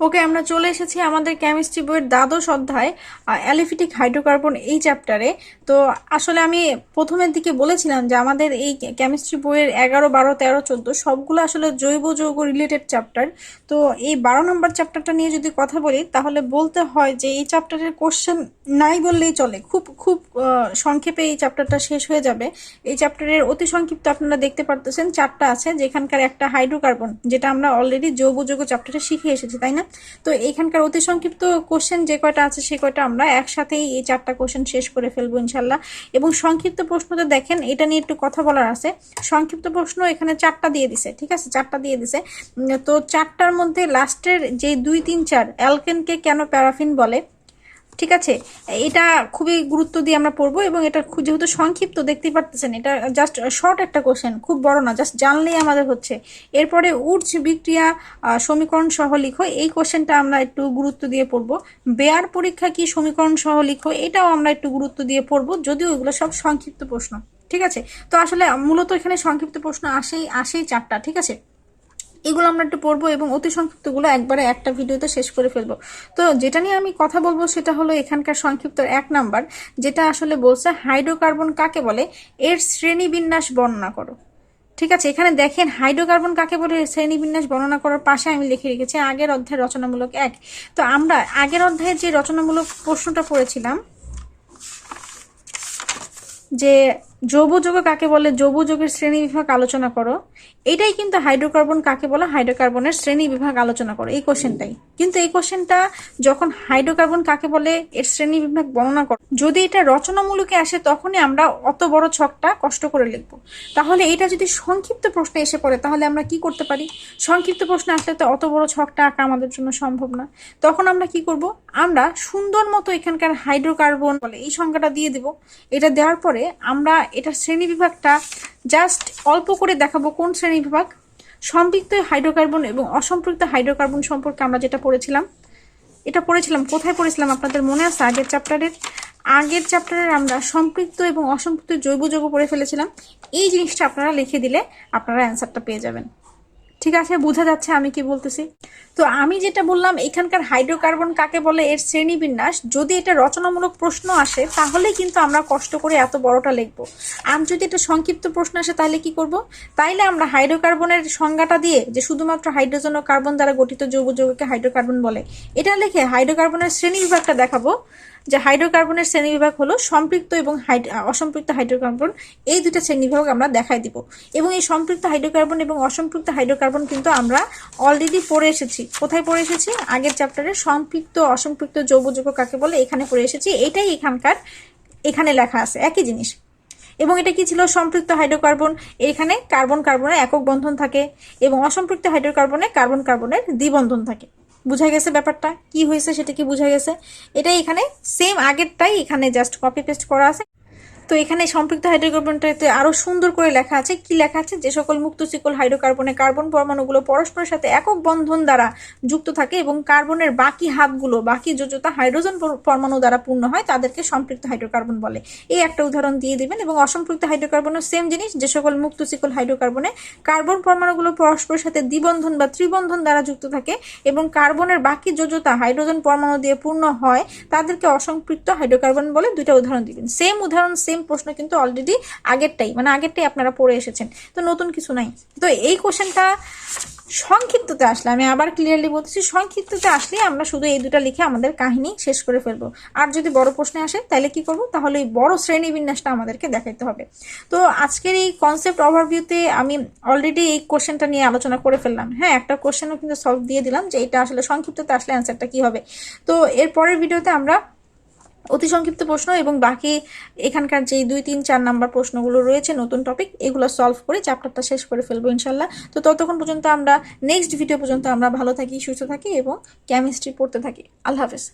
ওকে আমরা চলে এসেছি আমাদের কেমিস্ট্রি বইয়ের দ্বাদশ অধ্যায় অ্যালিফিটিক হাইড্রোকার্বন এই চ্যাপ্টারে তো আসলে আমি প্রথমের দিকে বলেছিলাম যে আমাদের এই কেমিস্ট্রি বইয়ের এগারো, বারো, তেরো, চোদ্দ সবগুলো আসলে জৈব যৌগ রিলেটেড চ্যাপ্টার তো এই বারো নম্বর চ্যাপ্টারটা নিয়ে যদি কথা বলি, তাহলে বলতে হয় যে এই চ্যাপ্টারের কোশ্চেন নাই বললেই চলে। খুব খুব সংক্ষেপে এই চ্যাপ্টারটা শেষ হয়ে যাবে। এই চ্যাপ্টারের অতি সংক্ষিপ্ত আপনারা দেখতে পারতেছেন, চারটা আছে, যেখানকার একটা হাইড্রোকার্বন যেটা আমরা অলরেডি জৈব যৌগ চ্যাপ্টারে শিখে এসেছি, তাই না? তো এখানকার অতি সংক্ষিপ্ত কোশ্চেন যে কয়টা আছে, সে কয়টা আমরা একসাথেই এই চারটা কোশ্চেন শেষ করে ফেলব ইনশাল্লাহ। এবং সংক্ষিপ্ত প্রশ্নতে দেখেন, এটা নিয়ে একটু কথা বলার আছে। সংক্ষিপ্ত প্রশ্ন এখানে চারটা দিয়ে দিছে, ঠিক আছে? চারটা দিয়ে দিছে। তো চারটার মধ্যে লাস্টের যে দুই, তিন, চার অ্যালকেনকে কেন প্যারাফিন বলে? ঠিক আছে? এটা খুবই গুরুত্ব দিয়ে আমরা পড়ব এবং এটা যেহেতু সংক্ষিপ্ত, দেখতেই পারতেছেন, এটা জাস্ট শর্ট একটা কোশ্চেন খুব বড় না জাস্ট জানলেই আমাদের হচ্ছে। এরপরে উর্জ বিক্রিয়া সমীকরণ সহ লিখো, এই কোশ্চেনটা আমরা একটু গুরুত্ব দিয়ে পড়ব। বেয়ার পরীক্ষা কি সমীকরণ সহ লিখো, এটাও আমরা একটু গুরুত্ব দিয়ে পড়ব, যদিও এগুলো সব সংক্ষিপ্ত প্রশ্ন, ঠিক আছে? তো আসলে মূলত এখানে সংক্ষিপ্ত প্রশ্ন আসেই আসেই চারটা, ঠিক আছে? এগুলো আমরা একটু পড়ব এবং অতি সংক্ষিপ্তগুলো একবারে একটা ভিডিওতে শেষ করে ফেলব। তো যেটা নিয়ে আমি কথা বলব সেটা হলো এখানকার সংক্ষিপ্ত এক নাম্বার, যেটা আসলে বলছে হাইড্রোকার্বন কাকে বলে? এর শ্রেণীবিন্যাস বর্ণনা করো। ঠিক আছে, এখানে দেখেন হাইড্রোকার্বন কাকে বলে? শ্রেণীবিন্যাস বর্ণনা করার পাশে আমি লিখে রেখেছি আগের অধ্যায় রচনামূলক এক। তো আমরা আগের অধ্যায়ে যে রচনামূলক প্রশ্নটা পড়েছিলাম, যে যৌব যৌগ কাকে বলে? যৌব যৌগের শ্রেণি বিভাগ আলোচনা করো। এটাই কিন্তু হাইড্রোকার্বন কাকে বলে? হাইড্রোকার্বনের শ্রেণি বিভাগ আলোচনা করো। এই কোশ্চেনটাই। কিন্তু এই কোশ্চেনটা যখন হাইড্রোকার্বন কাকে বলে? এর শ্রেণি বিভাগ বর্ণনা করো। যদি এটা রচনামূলকে আসে, তখনই আমরা অত বড় ছকটা কষ্ট করে লিখব। তাহলে এটা যদি সংক্ষিপ্ত প্রশ্নে এসে পড়ে, তাহলে আমরা কি করতে পারি? সংক্ষিপ্ত প্রশ্নে আসলে তো অত বড় ছকটা আঁকা আমাদের জন্য সম্ভব না। তখন আমরা কি করব? আমরা সুন্দর মতো এখানকার হাইড্রোকার্বন বলে এই সংখ্যাটা দিয়ে দিব। এটা দেওয়ার পরে আমরা এটার শ্রেণি বিভাগটা। জাস্ট অল্প করে দেখাবো কোন শ্রেণি বিভাগ। সম্পৃক্ত হাইড্রোকার্বন এবং অসম্পৃক্ত হাইড্রোকার্বন সম্পর্কে আমরা যেটা পড়েছিলাম, এটা পড়েছিলাম, কোথায় পড়েছিলাম আপনাদের মনে আছে? আগের চ্যাপ্টারের আগের চ্যাপ্টারের আমরা সম্পৃক্ত এবং অসম্পৃক্ত জৈব যৌগ পড়ে ফেলেছিলাম। এই জিনিসটা আপনারা লিখে দিলে আপনারা অ্যান্সারটা পেয়ে যাবেন। ঠিক আছে, বোঝা যাচ্ছে আমি কি বলতেছি। তো আমি যেটা বললাম, এখানকার হাইড্রোকার্বন কাকে বলে? এর শ্রেণীবিন্যাস। যদি এটা রচনামূলক প্রশ্ন আসে তাহলে কিন্তু আমরা কষ্ট করে এত বড়টা লিখব। আর যদি এটা সংক্ষিপ্ত প্রশ্ন আসে, তাহলে কি করব? তাইলে আমরা হাইড্রোকার্বনের সংজ্ঞাটা দিয়ে, যে শুধুমাত্র হাইড্রোজেন ও কার্বন দ্বারা গঠিত যৌগ যৌগকে হাইড্রোকার্বন বলে, এটা লিখে হাইড্রোকার্বনের শ্রেণি বিভাগটা দেখাবো। যে হাইড্রোকার্বনের শ্রেণীবিভাগ হলো সম্পৃক্ত এবং অসম্পৃক্ত হাইড্রোকার্বন। এই দুটো শ্রেণীবিভাগ আমরা দেখাই দিব। এবং এই সম্পৃক্ত হাইড্রোকার্বন এবং অসম্পৃক্ত হাইড্রোকার্বন কিন্তু আমরা অলরেডি পড়ে এসেছি। কোথায় পড়ে এসেছি? আগের চ্যাপ্টারে সম্পৃক্ত, অসম্পৃক্ত যৌগ যৌগ কাকে বলে? এখানে পড়ে এসেছি। এটাই এখানকার, এখানে লেখা আছে। একই জিনিস। এবং এটা কি ছিল? সম্পৃক্ত হাইড্রোকার্বন। এখানে কার্বন কার্বনের একক বন্ধন থাকে এবং অসম্পৃক্ত হাইড্রোকার্বনে কার্বন কার্বনের দ্বিবন্ধন থাকে। বুঝা গেছে ব্যাপারটা? কি হয়েছে সেটা কি বুঝা গেছে? এটাই এখানে সেম আগেরটাই এখানে জাস্ট কপি পেস্ট করা আছে। তো এখানে সম্পৃক্ত হাইড্রোকার্বনটাতে আরও সুন্দর করে লেখা আছে, কি লেখা আছে? যে সকল মুক্ত শিকল হাইড্রোকার্বনে কার্বন পরমাণুগুলো পরস্পরের সাথে একক বন্ধন দ্বারা যুক্ত থাকে এবং কার্বনের বাকি হাতগুলো, বাকি যোজতা হাইড্রোজেন পরমাণু দ্বারা পূর্ণ হয়, তাদেরকে সম্পৃক্ত হাইড্রোকার্বন বলে। এই একটা উদাহরণ দিয়ে দিবেন এবং অসম্পৃক্ত হাইড্রোকার্বনের সেম জিনিস, যে সকল মুক্ত শিকল হাইড্রোকার্বনে কার্বন পরমাণুগুলো পরস্পরের সাথে দ্বিবন্ধন বা ত্রিবন্ধন দ্বারা যুক্ত থাকে এবং কার্বনের বাকি যোজতা হাইড্রোজেন পরমাণু দিয়ে পূর্ণ হয়, তাদেরকে অসম্পৃক্ত হাইড্রোকার্বন বলে দুইটা উদাহরণ দিবেন। সেম উদাহরণ সেম প্রশ্ন কিন্তু অলরেডি আগেরটাই মানে আগেরটাই আপনারা পড়ে এসেছেন। তো নতুন কিছু নাই। তো এই কোশ্চেনটা সংক্ষিপ্ততে আসলে, আমি আবার ক্লিয়ারলি বলতেছি, সংক্ষিপ্ততে আসলে আমরা শুধু এই দুটা লিখে আমাদের কাহিনী শেষ করে ফেলব। আর যদি বড় প্রশ্নে আসে, তাহলে কি করব? তাহলে এই বড় শ্রেণি বিন্যাসটা আমাদেরকে দেখাইতে হবে। তো আজকের এই কনসেপ্ট ওভারভিউতে আমি অলরেডি এই কোশ্চেনটা নিয়ে আলোচনা করে ফেললাম। হ্যাঁ একটা কোশ্চেনও কিন্তু সলভ দিয়ে দিলাম যে এটা আসলে সংক্ষিপ্ততে আসলে অ্যান্সারটা কি হবে। তো এর পরের ভিডিওতে আমরা অতি সংক্ষিপ্ত প্রশ্ন এবং বাকি এখানকার যেই দুই, তিন, চার নাম্বার প্রশ্নগুলো রয়েছে, নতুন টপিক এগুলো সলভ করে চ্যাপ্টারটা শেষ করে ফেলব ইনশাল্লাহ তো ততক্ষণ পর্যন্ত আমরা নেক্সট ভিডিও পর্যন্ত আমরা ভালো থাকি, সুস্থ থাকি এবং কেমিস্ট্রি পড়তে থাকি। আল্লাহ হাফেজ।